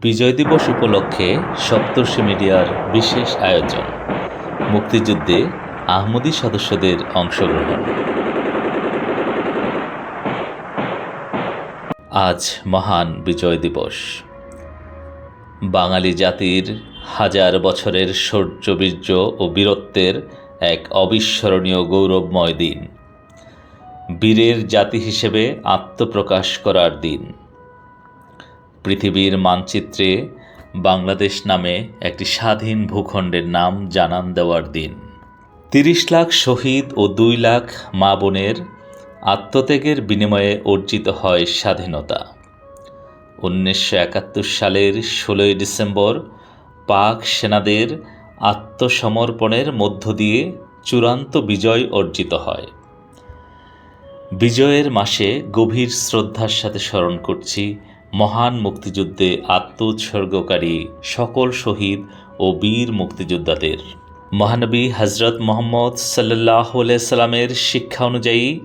বিজয় দিবস উপলক্ষে সপ্তর্ষি মিডিয়ার বিশেষ আয়োজন। মুক্তিযুদ্ধে আহমদী সদস্যদের অংশগ্রহণ। আজ মহান বিজয় দিবস। বাঙালি জাতির হাজার বছরের শৌর্যবীর্য ও বীরত্বের এক অবিস্মরণীয় গৌরবময় দিন। বীরের জাতি হিসেবে আত্মপ্রকাশ করার দিন। পৃথিবীর মানচিত্রে বাংলাদেশ নামে একটি স্বাধীন ভূখণ্ডের নাম জানান দেওয়ার দিন। তিরিশ লাখ শহীদ ও দুই লাখ মা বোনের আত্মত্যাগের বিনিময়ে অর্জিত হয় স্বাধীনতা। উনিশশো একাত্তর সালের ষোলোই ডিসেম্বর পাক সেনাদের আত্মসমর্পণের মধ্য দিয়ে চূড়ান্ত বিজয় অর্জিত হয়। বিজয়ের মাসে গভীর শ্রদ্ধার সাথে স্মরণ করছি মহান মুক্তিযুদ্ধে আত্মোৎসর্গকারী সকল শহীদ ও বীর মুক্তিযোদ্ধাদের। মহানবী হজরত মোহাম্মদ সাল্লাহ সাল্লামের শিক্ষা অনুযায়ী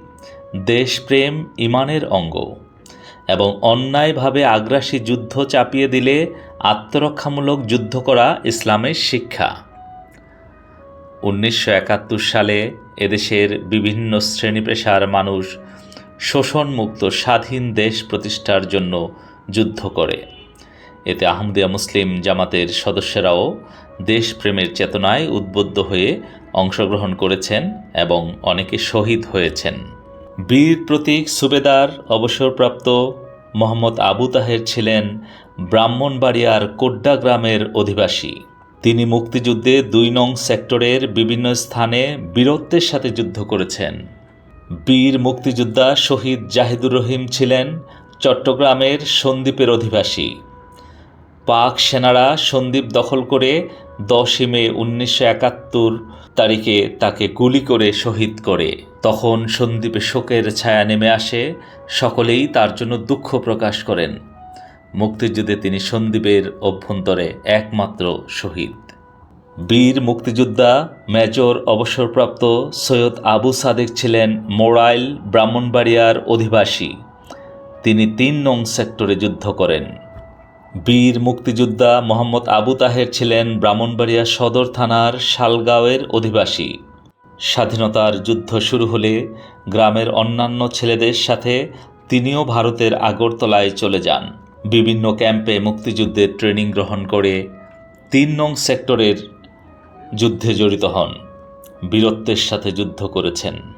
দেশপ্রেম ইমানের অঙ্গ এবং অন্যায়ভাবে আগ্রাসী যুদ্ধ চাপিয়ে দিলে আত্মরক্ষামূলক যুদ্ধ করা ইসলামের শিক্ষা। উনিশশো একাত্তর সালে এদেশের বিভিন্ন শ্রেণি পেশার মানুষ শোষণমুক্ত স্বাধীন দেশ প্রতিষ্ঠার জন্য যুদ্ধ করে। এতে আহমদিয়া মুসলিম জামাতের সদস্যরাও দেশপ্রেমের চেতনায় উদ্বুদ্ধ হয়ে অংশগ্রহণ করেছেন এবং অনেকে শহীদ হয়েছেন। বীর প্রতীক সুবেদার অবসরপ্রাপ্ত মোহাম্মদ আবু তাহের ছিলেন ব্রাহ্মণবাড়িয়ার কোড্ডা গ্রামের অধিবাসী। তিনি মুক্তিযুদ্ধে দুই নং সেক্টরের বিভিন্ন স্থানে বীরত্বের সাথে যুদ্ধ করেছেন। বীর মুক্তিযোদ্ধা শহীদ জাহিদুর রহিম ছিলেন চট্টগ্রামের সন্দ্বীপের অধিবাসী। পাক সেনারা সন্দ্বীপ দখল করে দশই মে উনিশশো একাত্তর তারিখে তাকে গুলি করে শহীদ করে। তখন সন্দ্বীপে শোকের ছায়া নেমে আসে, সকলেই তার জন্য দুঃখ প্রকাশ করেন। মুক্তিযুদ্ধে তিনি সন্দ্বীপের অভ্যন্তরে একমাত্র শহীদ। বীর মুক্তিযোদ্ধা মেজর অবসরপ্রাপ্ত সৈয়দ আবু সাদেক ছিলেন মোরাইল ব্রাহ্মণবাড়িয়ার অধিবাসী। তিনি তিন নং সেক্টরে যুদ্ধ করেন। বীর মুক্তিযোদ্ধা মোহাম্মদ আবু তাহের ছিলেন ব্রাহ্মণবাড়িয়া সদর থানার শালগাঁওয়ের অধিবাসী। স্বাধীনতার যুদ্ধ শুরু হলে গ্রামের অন্যান্য ছেলেদের সাথে তিনিও ভারতের আগরতলায় চলে যান। বিভিন্ন ক্যাম্পে মুক্তিযুদ্ধের ট্রেনিং গ্রহণ করে তিন নং সেক্টরের যুদ্ধে জড়িত হন। বীরত্বের সাথে যুদ্ধ করেছেন।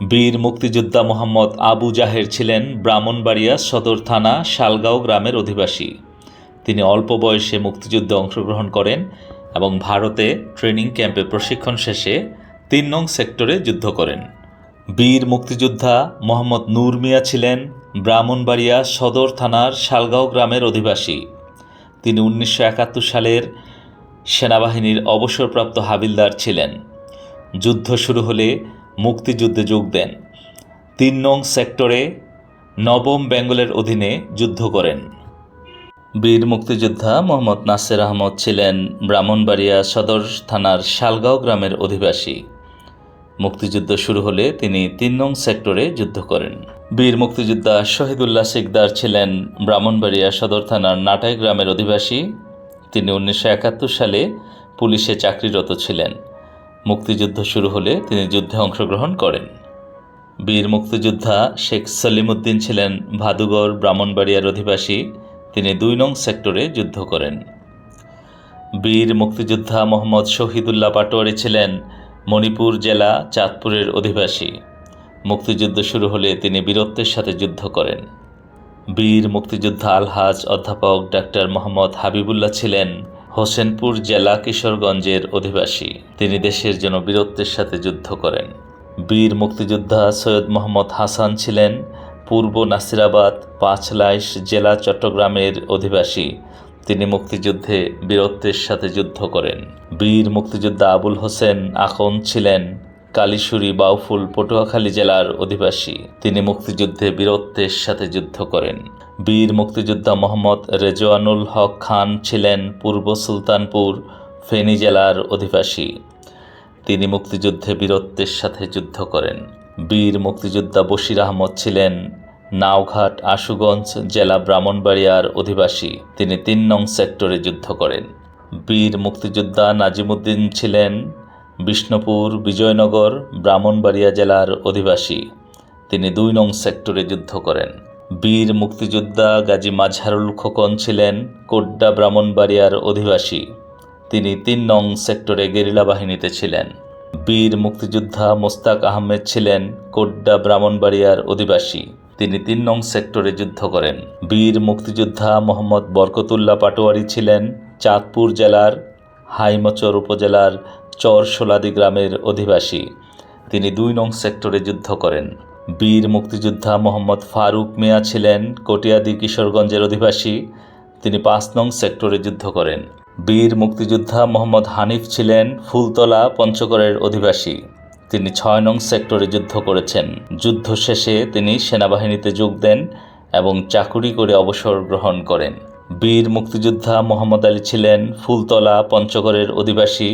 বীর মুক্তিযোদ্ধা মোহাম্মদ আবু জাহের ছিলেন ব্রাহ্মণবাড়িয়া সদর থানা শালগাঁও গ্রামের অধিবাসী। তিনি অল্প বয়সে মুক্তিযুদ্ধে অংশগ্রহণ করেন এবং ভারতে ট্রেনিং ক্যাম্পে প্রশিক্ষণ শেষে তিন নং সেক্টরে যুদ্ধ করেন। বীর মুক্তিযোদ্ধা মোহাম্মদ নূর মিয়া ছিলেন ব্রাহ্মণবাড়িয়া সদর থানার শালগাঁও গ্রামের অধিবাসী। তিনি উনিশশো একাত্তর সালের সেনাবাহিনীর অবসরপ্রাপ্ত হাবিলদার ছিলেন। যুদ্ধ শুরু হলে মুক্তিযুদ্ধে যোগ দেন। তিন নং সেক্টরে নবম বেঙ্গলের অধীনে যুদ্ধ করেন। বীর মুক্তিযোদ্ধা মোহাম্মদ নাসের আহমদ ছিলেন ব্রাহ্মণবাড়িয়া সদর থানার শালগাঁও গ্রামের অধিবাসী। মুক্তিযুদ্ধ শুরু হলে তিনি তিন নং সেক্টরে যুদ্ধ করেন। বীর মুক্তিযোদ্ধা শহীদুল্লাহ সিকদার ছিলেন ব্রাহ্মণবাড়িয়া সদর থানার নাটাই গ্রামের অধিবাসী। তিনি উনিশশো একাত্তর সালে পুলিশে চাকরিরত ছিলেন। মুক্তিযুদ্ধ শুরু হলে তিনি যুদ্ধে অংশগ্রহণ করেন। বীর মুক্তিযোদ্ধা শেখ সলিমুদ্দিন ছিলেন ভাদুগড়, ব্রাহ্মণবাড়িয়ার অধিবাসী। তিনি দুই নং সেক্টরে যুদ্ধ করেন। বীর মুক্তিযোদ্ধা মোহাম্মদ শহীদুল্লাহ পাটোয়ারি ছিলেন মণিপুর জেলা চাঁদপুরের অধিবাসী। মুক্তিযুদ্ধ শুরু হলে তিনি বীরত্বের সাথে যুদ্ধ করেন। বীর মুক্তিযোদ্ধা আলহাজ অধ্যাপক ডাক্তার মোহাম্মদ হাবিবুল্লাহ ছিলেন হোসেনপুর জেলা কিশোরগঞ্জের অধিবাসী। তিনি দেশের জন্য বীরত্বের সাথে যুদ্ধ করেন। বীর মুক্তিযোদ্ধা সৈয়দ মোহাম্মদ হাসান ছিলেন পূর্ব নাসিরাবাদ পাঁচলাইশ জেলা চট্টগ্রামের অধিবাসী। তিনি মুক্তিযুদ্ধে বীরত্বের সাথে যুদ্ধ করেন। বীর মুক্তিযোদ্ধা আবুল হোসেন আখন ছিলেন কালীশুরি বাউফুল পটুয়াখালী জেলার অধিবাসী। তিনি মুক্তিযুদ্ধে বীরত্বের সাথে যুদ্ধ করেন। বীর মুক্তিযোদ্ধা মোহাম্মদ রেজওয়ানুল হক খান ছিলেন পূর্ব সুলতানপুর, ফেনী জেলার অধিবাসী। তিনি মুক্তিযুদ্ধে বীরত্বের সাথে যুদ্ধ করেন। বীর মুক্তিযোদ্ধা বশির আহমদ ছিলেন নাওঘাট, আশুগঞ্জ জেলা ব্রাহ্মণবাড়িয়ার অধিবাসী। তিনি তিন নং সেক্টরে যুদ্ধ করেন। বীর মুক্তিযোদ্ধা নাজিমুদ্দিন ছিলেন বিষ্ণুপুর, বিজয়নগর, ব্রাহ্মণবাড়িয়া জেলার অধিবাসী। তিনি দুই নং সেক্টরে যুদ্ধ করেন। বীর মুক্তিযোদ্ধা গাজী মাজহারুল খোকন ছিলেন কোড্ডা ব্রাহ্মণবাড়িয়ার অধিবাসী। তিনি তিন নং সেক্টরে গেরিলা বাহিনীতে ছিলেন। বীর মুক্তিযোদ্ধা মোস্তাক আহমেদ ছিলেন কোড্ডা ব্রাহ্মণবাড়িয়ার অধিবাসী। তিনি তিন নং সেক্টরে যুদ্ধ করেন। বীর মুক্তিযোদ্ধা মোহাম্মদ বরকতুল্লাহ পাটোয়ারি ছিলেন চাঁদপুর জেলার হাইমচর উপজেলার চরশোলাদি গ্রামের অধিবাসী। তিনি দুই নং সেক্টরে যুদ্ধ করেন। বীর মুক্তিযোদ্ধা মোহাম্মদ ফারুক মিয়া ছিলেন কটিয়াদি কিশোরগঞ্জের অধিবাসী। তিনি পাঁচ নং সেক্টরে যুদ্ধ করেন। বীর মুক্তিযোদ্ধা মোহাম্মদ হানিফ ছিলেন ফুলতলা পঞ্চগড়ের অধিবাসী। তিনি ছয় নং সেক্টরে যুদ্ধ করেছেন। যুদ্ধ শেষে তিনি সেনাবাহিনীতে যোগ দেন এবং চাকুরি করে অবসর গ্রহণ করেন। বীর মুক্তিযোদ্ধা মোহাম্মদ আলী ছিলেন ফুলতলা পঞ্চগড়ের অধিবাসী।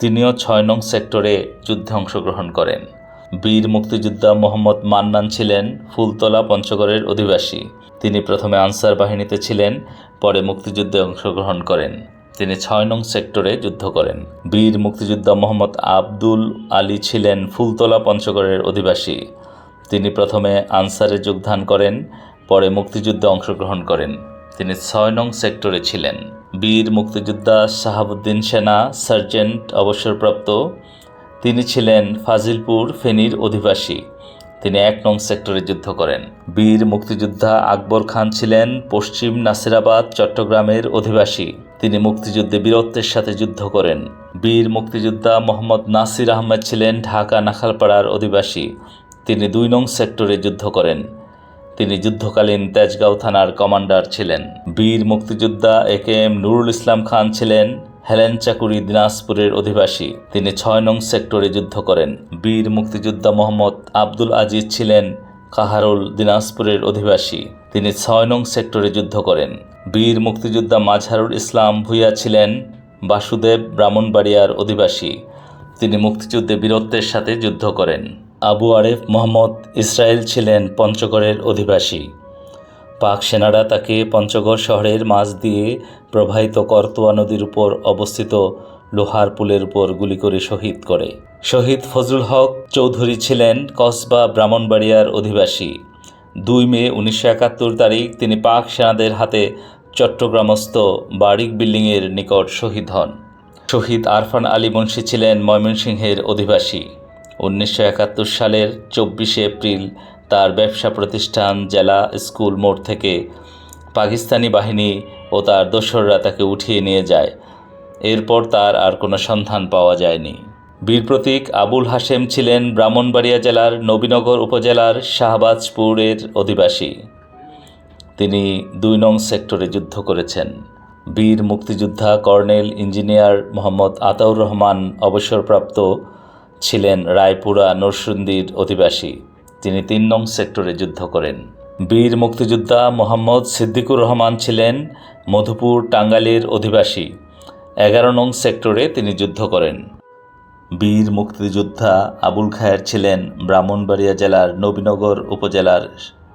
তিনিও ছয় নং সেক্টরে যুদ্ধে অংশগ্রহণ করেন। বীর মুক্তিযোদ্ধা মোহাম্মদ মান্নান ছিলেন ফুলতলা পঞ্চগড়ের অধিবাসী। তিনি প্রথমে আনসার বাহিনীতে ছিলেন, পরে মুক্তিযুদ্ধে অংশগ্রহণ করেন। তিনি ছয় নং সেক্টরে যুদ্ধ করেন। বীর মুক্তিযোদ্ধা মোহাম্মদ আব্দুল আলী ছিলেন ফুলতলা পঞ্চগড়ের অধিবাসী। তিনি প্রথমে আনসারে যোগদান করেন, পরে মুক্তিযুদ্ধে অংশগ্রহণ করেন। তিনি ছয় নং সেক্টরে ছিলেন। বীর মুক্তিযোদ্ধা শাহাবুদ্দিন সেনা, সার্জেন্ট অবসরপ্রাপ্ত। তিনি ছিলেন ফাজিলপুর ফেনীর অধিবাসী। তিনি এক নং সেক্টরে যুদ্ধ করেন। বীর মুক্তিযোদ্ধা আকবর খান ছিলেন পশ্চিম নাসিরাবাদ, চট্টগ্রামের অধিবাসী। তিনি মুক্তিযুদ্ধে বীরত্বের সাথে যুদ্ধ করেন। বীর মুক্তিযোদ্ধা মোহাম্মদ নাসির আহমেদ ছিলেন ঢাকা নাখালপাড়ার অধিবাসী। তিনি দুই নং সেক্টরে যুদ্ধ করেন। তিনি যুদ্ধকালীন তেজগাঁও থানার কমান্ডার ছিলেন। বীর মুক্তিযোদ্ধা এ কে এম নুরুল ইসলাম খান ছিলেন হেলেনচাকুরি দিনাজপুরের অধিবাসী। তিনি ছয় নং সেক্টরে যুদ্ধ করেন। বীর মুক্তিযোদ্ধা মোহাম্মদ আব্দুল আজিজ ছিলেন কাহারুল দিনাজপুরের অধিবাসী। তিনি ছয় নং সেক্টরে যুদ্ধ করেন। বীর মুক্তিযোদ্ধা মাঝহারুল ইসলাম ভূঁইয়া ছিলেন বাসুদেব ব্রাহ্মণবাড়িয়ার অধিবাসী। তিনি মুক্তিযুদ্ধে বীরত্বের সাথে যুদ্ধ করেন। আবু আরেফ মোহাম্মদ ইসরায়েল ছিলেন পঞ্চগড়ের অধিবাসী। পাক সেনারা তাকে পঞ্চগড় শহরের মাঝ দিয়ে প্রবাহিত করতোয়া নদীর উপর অবস্থিত লোহার পুলের উপর গুলি করে শহীদ করে। শহীদ ফজলুল হক চৌধুরী ছিলেন কসবা ব্রাহ্মণবাড়িয়ার অধিবাসী। দুই মে উনিশশো একাত্তর তারিখ তিনি পাক সেনাদের হাতে চট্টগ্রামস্থ বারিক বিল্ডিংয়ের নিকট শহীদ হন। শহীদ আরফান আলী মুন্সি ছিলেন ময়মনসিংহের অধিবাসী। উনিশশো একাত্তর সালের চব্বিশে এপ্রিল তার ব্যবসা প্রতিষ্ঠান জেলা স্কুল মোড় থেকে পাকিস্তানি বাহিনী ও তার দোসররা তাকে উঠিয়ে নিয়ে যায়। এরপর তার আর কোনো সন্ধান পাওয়া যায়নি। বীর প্রতীক আবুল হাশেম ছিলেন ব্রাহ্মণবাড়িয়া জেলার নবীনগর উপজেলার শাহবাজপুরের অধিবাসী। তিনি দুই নং সেক্টরে যুদ্ধ করেছেন। বীর মুক্তিযোদ্ধা কর্নেল ইঞ্জিনিয়ার মোহাম্মদ আতাউর রহমান অবসরপ্রাপ্ত ছিলেন রায়পুরা নরসুন্দির অধিবাসী। তিনি তিন নং সেক্টরে যুদ্ধ করেন। বীর মুক্তিযোদ্ধা মোহাম্মদ সিদ্দিকুর রহমান ছিলেন মধুপুর টাঙ্গাইলের অধিবাসী। এগারো নং সেক্টরে তিনি যুদ্ধ করেন। বীর মুক্তিযোদ্ধা আবুল খায়ের ছিলেন ব্রাহ্মণবাড়িয়া জেলার নবীনগর উপজেলার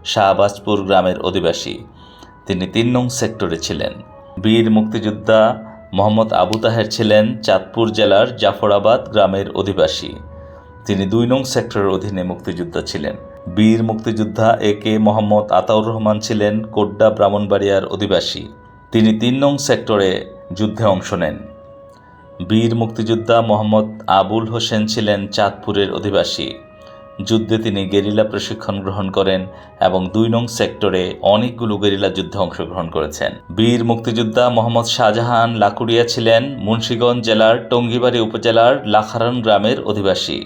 শাহবাজপুর গ্রামের অধিবাসী। তিনি তিন নং সেক্টরে ছিলেন। বীর মুক্তিযোদ্ধা মোহাম্মদ আবু তাহের ছিলেন চাঁদপুর জেলার জাফরাবাদ গ্রামের অধিবাসী। তিনি দুই নং সেক্টরের অধীনে মুক্তিযোদ্ধা ছিলেন। বীর মুক্তিযোদ্ধা এ কে মোহাম্মদ আতাউর রহমান ছিলেন কোড্ডা ব্রাহ্মণবাড়িয়ার অধিবাসী। তিনি তিন নং সেক্টরে যুদ্ধে অংশ নেন। বীর মুক্তিযোদ্ধা মোহাম্মদ আবুল হোসেন ছিলেন চাঁদপুরের অধিবাসী। যুদ্ধে তিনি গেরিলা প্রশিক্ষণ গ্রহণ করেন এবং দুই নং সেক্টরে অনেকগুলো গেরিলা যুদ্ধে অংশগ্রহণ করেছেন। বীর মুক্তিযোদ্ধা মোহাম্মদ শাহজাহান লাকুড়িয়া ছিলেন মুন্সীগঞ্জ জেলার টঙ্গিবাড়ি উপজেলার লাখারান গ্রামের অধিবাসী।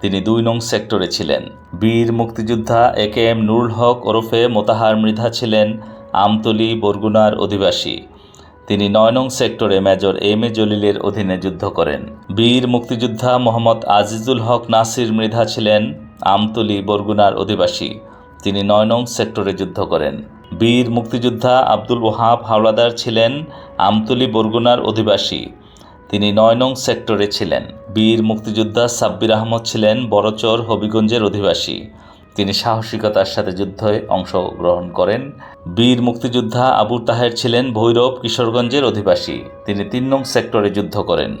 তিনি দুই নং সেক্টরে ছিলেন। বীর মুক্তিযোদ্ধা এ কে এম নুরুল হক ওরফে মোতাহার মৃধা ছিলেন আমতলি বরগুনার অধিবাসী। তিনি নয় নং সেক্টরে মেজর এম এ জলিলের অধীনে যুদ্ধ করেন। বীর মুক্তিযোদ্ধা মোহাম্মদ আজিজুল হক নাসির মৃধা ছিলেন আমতলি বরগুনার অধিবাসী। তিনি নয় নং সেক্টরে যুদ্ধ করেন। বীর মুক্তিযোদ্ধা আব্দুল ওহাব হাওলাদার ছিলেন আমতলি বরগুনার অধিবাসী। তিনি নয় নং সেক্টরে ছিলেন। বীর মুক্তিযোদ্ধা সাব্বির আহমদ ছিলেন বড়চর হবিগঞ্জের অধিবাসী। তিনি সাহসিকতার সাথে যুদ্ধে অংশগ্রহণ করেন। বীর মুক্তিযোদ্ধা আবু তাহের ছিলেন ভৈরব কিশোরগঞ্জের অধিবাসী। তিনি তিন নং সেক্টরে যুদ্ধ করেন।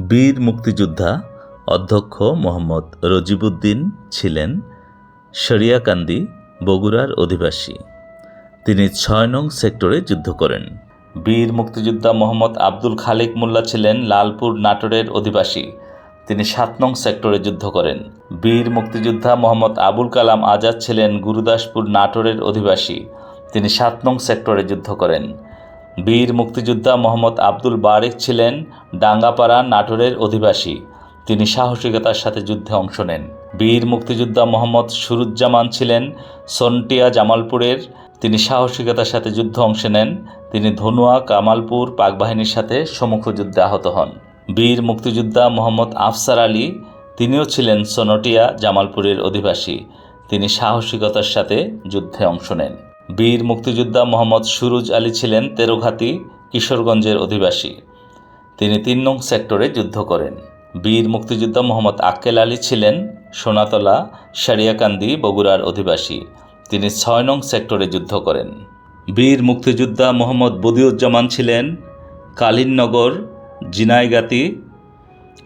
বীর মুক্তিযোদ্ধা অধ্যক্ষ মোহাম্মদ রজিবুদ্দিন ছিলেন শরিয়াকান্দি বগুড়ার অধিবাসী। তিনি ছয় নং সেক্টরে যুদ্ধ করেন। বীর মুক্তিযোদ্ধা মোহাম্মদ আব্দুল খালিক মোল্লা ছিলেন লালপুর নাটোরের অধিবাসী। তিনি সাত নং সেক্টরে যুদ্ধ করেন। বীর মুক্তিযোদ্ধা মোহাম্মদ আবুল কালাম আজাদ ছিলেন গুরুদাসপুর নাটোরের অধিবাসী। তিনি সাত নং সেক্টরে যুদ্ধ করেন। বীর মুক্তিযোদ্ধা মোহাম্মদ আব্দুল বারেক ছিলেন ডাঙ্গাপাড়া নাটোরের অধিবাসী। তিনি সাহসিকতার সাথে যুদ্ধে অংশ নেন। বীর মুক্তিযোদ্ধা মোহাম্মদ সুরুজ্জামান ছিলেন সন্টিয়া জামালপুরের। তিনি সাহসিকতার সাথে যুদ্ধে অংশ নেন। তিনি ধনুয়া, কামালপুর পাকবাহিনীর সাথে সম্মুখ যুদ্ধে আহত হন। বীর মুক্তিযোদ্ধা মোহাম্মদ আফসার আলী, তিনিও ছিলেন সনটিয়া জামালপুরের অধিবাসী। তিনি সাহসিকতার সাথে যুদ্ধে অংশ নেন। বীর মুক্তিযোদ্ধা মোহাম্মদ সুরুজ আলী ছিলেন তেরোঘাতি কিশোরগঞ্জের অধিবাসী। তিনি তিন নং সেক্টরে যুদ্ধ করেন। বীর মুক্তিযোদ্ধা মোহাম্মদ আক্কেল আলী ছিলেন সোনাতলা, সারিয়াকান্দি, বগুড়ার অধিবাসী। তিনি ছয় নং সেক্টরে যুদ্ধ করেন। বীর মুক্তিযোদ্ধা মোহাম্মদ বদিউজ্জামান ছিলেন কালিননগর জিনাইগাতি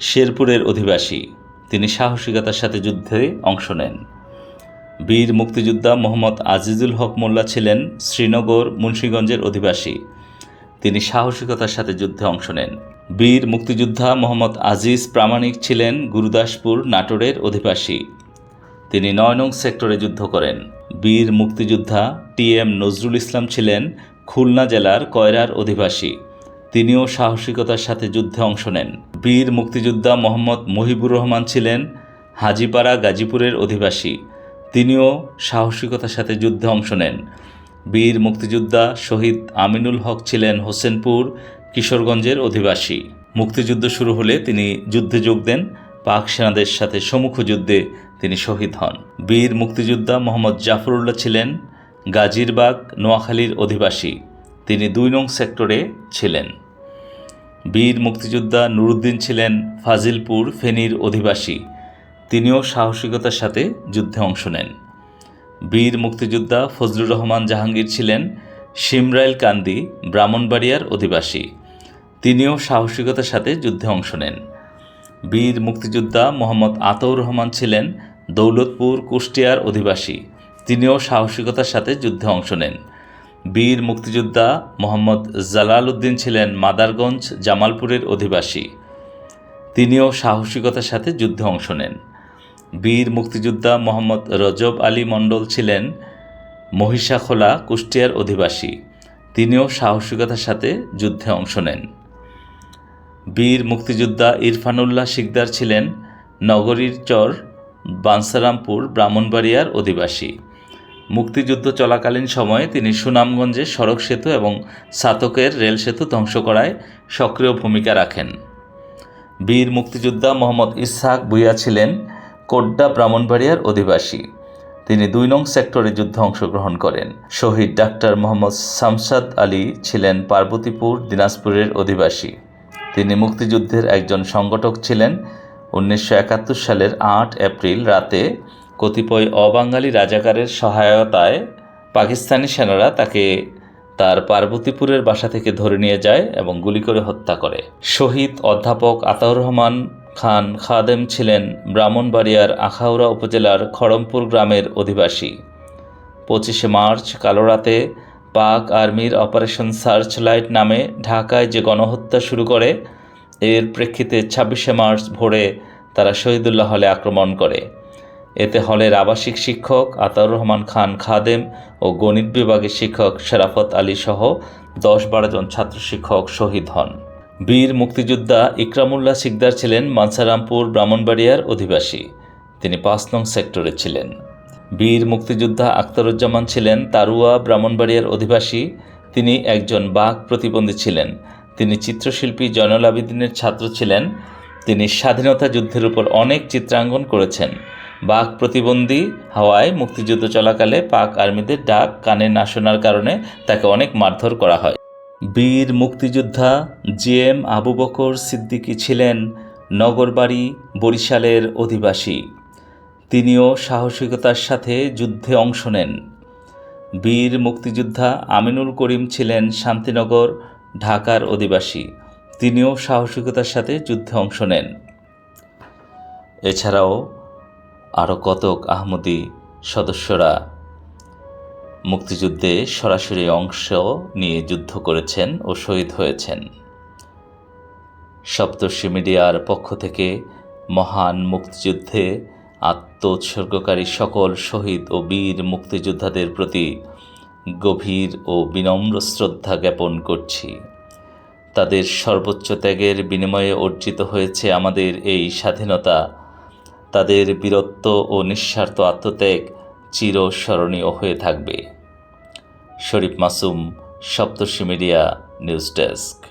শেরপুরের অধিবাসী। তিনি সাহসিকতার সাথে যুদ্ধে অংশ নেন। বীর মুক্তিযোদ্ধা মোহাম্মদ আজিজুল হক মোল্লা ছিলেন শ্রীনগর মুন্সীগঞ্জের অধিবাসী। তিনি সাহসিকতার সাথে যুদ্ধে অংশ নেন। বীর মুক্তিযোদ্ধা মোহাম্মদ আজিজ প্রামাণিক ছিলেন গুরুদাসপুর নাটোরের অধিবাসী। তিনি নয় নং সেক্টরে যুদ্ধ করেন। বীর মুক্তিযোদ্ধা টি এম নজরুল ইসলাম ছিলেন খুলনা জেলার কয়রার অধিবাসী। তিনিও সাহসিকতার সাথে যুদ্ধে অংশ নেন। বীর মুক্তিযোদ্ধা মোহাম্মদ মহিবুর রহমান ছিলেন হাজিপাড়া গাজীপুরের অধিবাসী। তিনিও সাহসিকতার সাথে যুদ্ধে অংশ নেন। বীর মুক্তিযোদ্ধা শহীদ আমিনুল হক ছিলেন হোসেনপুর, কিশোরগঞ্জের অধিবাসী। মুক্তিযুদ্ধ শুরু হলে তিনি যুদ্ধে যোগ দেন। পাক সেনাদের সাথে সম্মুখ যুদ্ধে তিনি শহীদ হন। বীর মুক্তিযোদ্ধা মোহাম্মদ জাফরুল্লাহ ছিলেন গাজীরবাগ, নোয়াখালীর অধিবাসী। তিনি দুই নং সেক্টরে ছিলেন। বীর মুক্তিযোদ্ধা নুরুদ্দিন ছিলেন ফাজিলপুর ফেনীর অধিবাসী। তিনিও সাহসিকতার সাথে যুদ্ধে অংশ নেন। বীর মুক্তিযোদ্ধা ফজলুর রহমান জাহাঙ্গীর ছিলেন সিমরাইল কান্দি ব্রাহ্মণবাড়িয়ার অধিবাসী। তিনিও সাহসিকতার সাথে যুদ্ধে অংশ নেন। বীর মুক্তিযোদ্ধা মোহাম্মদ আতাউর রহমান ছিলেন দৌলতপুর কুষ্টিয়ার অধিবাসী। তিনিও সাহসিকতার সাথে যুদ্ধে অংশ নেন। বীর মুক্তিযোদ্ধা মোহাম্মদ জালাল উদ্দিন ছিলেন মাদারগঞ্জ জামালপুরের অধিবাসী। তিনিও সাহসিকতার সাথে যুদ্ধে অংশ নেন। বীর মুক্তিযোদ্ধা মোহাম্মদ রজব আলী মণ্ডল ছিলেন মহিষাখোলা কুষ্টিয়ার অধিবাসী। তিনিও সাহসিকতার সাথে যুদ্ধে অংশ নেন। বীর মুক্তিযোদ্ধা ইরফানুল্লাহ শিকদার ছিলেন নগরীর চর বাঞ্সারামপুর ব্রাহ্মণবাড়িয়ার অধিবাসী। মুক্তিযুদ্ধ চলাকালীন সময়ে তিনি সুনামগঞ্জে সড়ক সেতু এবং সাতকের রেল সেতু ধ্বংস করায় সক্রিয় ভূমিকা রাখেন। বীর মুক্তিযোদ্ধা মোহাম্মদ ইসহাক ভুইয়া ছিলেন কোড্ডা ব্রাহ্মণবাড়িয়ার অধিবাসী। তিনি দুই নং সেক্টরে যুদ্ধে অংশগ্রহণ করেন। শহীদ ডাক্তার মোহাম্মদ শামসাদ আলী ছিলেন পার্বতীপুর দিনাজপুরের অধিবাসী। তিনি মুক্তিযুদ্ধের একজন সংগঠক ছিলেন। উনিশশো একাত্তর সালের আট এপ্রিল রাতে কতিপয় অবাঙালি রাজাকারের সহায়তায় পাকিস্তানি সেনারা তাকে তার পার্বতীপুরের বাসা থেকে ধরে নিয়ে যায় এবং গুলি করে হত্যা করে। শহীদ অধ্যাপক আতাউর রহমান খান খাদেম ছিলেন ব্রাহ্মণবাড়িয়ার আখাউড়া উপজেলার খড়মপুর গ্রামের অধিবাসী। পঁচিশে মার্চ কালো রাতে পাক আর্মির অপারেশন সার্চ লাইট নামে ঢাকায় যে গণহত্যা শুরু করে, এর প্রেক্ষিতে ছাব্বিশে মার্চ ভোরে তারা শহীদুল্লাহ হলে আক্রমণ করে। এতে হলের আবাসিক শিক্ষক আতাউর রহমান খান খাদেম ও গণিত বিভাগের শিক্ষক শেরাফত আলী সহ দশ বারো জন ছাত্র শিক্ষক শহীদ হন। বীর মুক্তিযোদ্ধা ইকরামুল্লাহ সিকদার ছিলেন মানসারামপুর ব্রাহ্মণবাড়িয়ার অধিবাসী। তিনি পাঁচ নং সেক্টরে ছিলেন। বীর মুক্তিযোদ্ধা আখতারুজ্জামান ছিলেন তারুয়া ব্রাহ্মণবাড়িয়ার অধিবাসী। তিনি একজন বাঘ প্রতিবন্ধী ছিলেন। তিনি চিত্রশিল্পী জয়নুল আবেদিনের ছাত্র ছিলেন। তিনি স্বাধীনতা যুদ্ধের উপর অনেক চিত্রাঙ্কন করেছেন। বাঘ প্রতিবন্ধী হওয়ায় মুক্তিযুদ্ধ চলাকালে পাক আর্মিদের ডাক কানে না শোনার কারণে তাকে অনেক মারধর করা হয়। বীর মুক্তিযোদ্ধা জি এম আবু বকর সিদ্দিকী ছিলেন নগরবাড়ি বরিশালের অধিবাসী। তিনিও সাহসিকতার সাথে যুদ্ধে অংশ নেন। বীর মুক্তিযোদ্ধা আমিনুল করিম ছিলেন শান্তিনগর, ঢাকার অধিবাসী। তিনিও সাহসিকতার সাথে যুদ্ধে অংশ নেন। এছাড়াও আরও কতক আহমদি সদস্যরা মুক্তিযুদ্ধে সরাসরি অংশ নিয়ে যুদ্ধ করেছেন ও শহীদ হয়েছেন। সপ্তর্ষি মিডিয়ার পক্ষ থেকে মহান মুক্তিযুদ্ধে আত্মোৎসর্গকারী সকল শহীদ ও বীর মুক্তিযোদ্ধাদের প্রতি গভীর ও বিনম্র শ্রদ্ধা জ্ঞাপন করছি। তাদের সর্বোচ্চ ত্যাগের বিনিময়ে অর্জিত হয়েছে আমাদের এই স্বাধীনতা তাদের বীরত্ব ও নিঃস্বার্থ আত্মত্যাগ চিরস্মরণীয় হয়ে থাকবে। Sharif Masum Saptarshi media news desk.